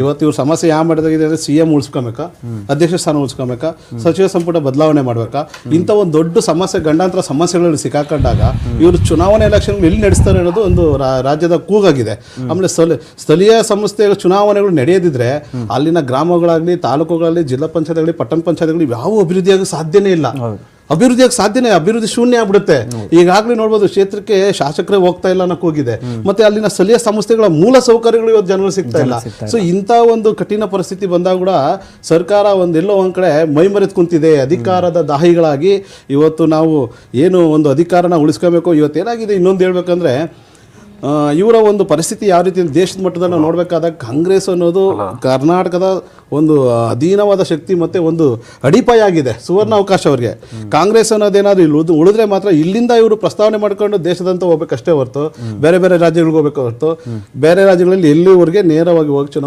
ಇವತ್ತು ಇವ್ರ ಸಮಸ್ಯೆ ಯಾವ ಮಟ್ಟದಾಗಿದೆ ಅಂದ್ರೆ ಸಿ ಎಂ ಉಳಿಸ್ಕೊಬೇಕಾ, ಅಧ್ಯಕ್ಷ ಸ್ಥಾನ ಉಳಿಸ್ಕೊಬೇಕಾ, ಸಚಿವ ಸಂಪುಟ ಬದಲಾವಣೆ ಮಾಡ್ಬೇಕಾ? ಇಂಥ ಒಂದು ದೊಡ್ಡ ಸಮಸ್ಯೆ, ಗಂಡಾಂತರ ಸಮಸ್ಯೆಗಳಲ್ಲಿ ಸಿಕ್ಕಾಕೊಂಡಾಗ ಇವರು ಚುನಾವಣೆ ಎಲೆಕ್ಷನ್ ಎಲ್ಲಿ ನಡೆಸ್ತಾರೆ ಅನ್ನೋದು ಒಂದು ರಾಜ್ಯದ ಕೂಗಾಗಿದೆ. ಆಮೇಲೆ ಸ್ಥಳ, ಸ್ಥಳೀಯ ಸಂಸ್ಥೆಗಳ ಚುನಾವಣೆಗಳು ನಡೆಯದಿದ್ರೆ ಅಲ್ಲಿನ ಗ್ರಾಮಗಳಾಗ್ಲಿ, ತಾಲೂಕುಗಳಲ್ಲಿ, ಜಿಲ್ಲಾ ಪಂಚಾಯತ್ಗಳಲ್ಲಿ, ಪಟ್ಟಣ ಪಂಚಾಯತ್ಗಳು ಯಾವ ಅಭಿವೃದ್ಧಿಯಾಗ ಸಾಧ್ಯನೇ ಇಲ್ಲ. ಅಭಿವೃದ್ಧಿಯಾಗ ಸಾಧ್ಯನೇ ಅಭಿವೃದ್ಧಿ ಶೂನ್ಯ ಆಗ್ಬಿಡುತ್ತೆ. ಈಗಾಗಲೇ ನೋಡ್ಬೋದು ಕ್ಷೇತ್ರಕ್ಕೆ ಶಾಸಕರೇ ಹೋಗ್ತಾ ಇಲ್ಲ ಅನ್ನೋಕೆ ಹೋಗಿದೆ. ಮತ್ತೆ ಅಲ್ಲಿನ ಸ್ಥಳೀಯ ಸಂಸ್ಥೆಗಳ ಮೂಲ ಸೌಕರ್ಯಗಳು ಇವತ್ತು ಜನರು ಸಿಗ್ತಾ ಇಲ್ಲ. ಸೊ ಇಂಥ ಒಂದು ಕಠಿಣ ಪರಿಸ್ಥಿತಿ ಬಂದಾಗ ಕೂಡ ಸರ್ಕಾರ ಒಂದೆಲ್ಲೋ ಒಂದ್ ಕಡೆ ಮೈಮರೆತು ಕುಂತಿದೆ. ಅಧಿಕಾರದ ದಾಹಿಗಳಾಗಿ ಇವತ್ತು ನಾವು ಏನು ಒಂದು ಅಧಿಕಾರನ ಉಳಿಸ್ಕೋಬೇಕು ಇವತ್ತು ಏನಾಗಿದೆ ಇನ್ನೊಂದು ಹೇಳ್ಬೇಕಂದ್ರೆ ಇವರ ಒಂದು ಪರಿಸ್ಥಿತಿ ಯಾವ ರೀತಿ ದೇಶದ ಮಟ್ಟದಲ್ಲಿ ನಾವು ನೋಡಬೇಕಾದಾಗ ಕಾಂಗ್ರೆಸ್ ಅನ್ನೋದು ಕರ್ನಾಟಕದ ಒಂದು ಅಧೀನವಾದ ಶಕ್ತಿ ಮತ್ತೆ ಒಂದು ಅಡಿಪಾಯ ಆಗಿದೆ ಸುವರ್ಣ ಅವಕಾಶ ಅವರಿಗೆ. ಕಾಂಗ್ರೆಸ್ ಅನ್ನೋದೇನಾದ್ರು ಇಲ್ಲಿ ಉಳಿದು ಉಳಿದ್ರೆ ಮಾತ್ರ ಇಲ್ಲಿಂದ ಇವರು ಪ್ರಸ್ತಾವನೆ ಮಾಡ್ಕೊಂಡು ದೇಶದಂತ ಹೋಗ್ಬೇಕಷ್ಟೇ ಹೊರತು ಬೇರೆ ಬೇರೆ ರಾಜ್ಯಗಳಿಗೆ ಹೋಗ್ಬೇಕು ಹೊರತು ಬೇರೆ ರಾಜ್ಯಗಳಲ್ಲಿ ಎಲ್ಲಿವರೆಗೆ ನೇರವಾಗಿ ಹೋಗಿ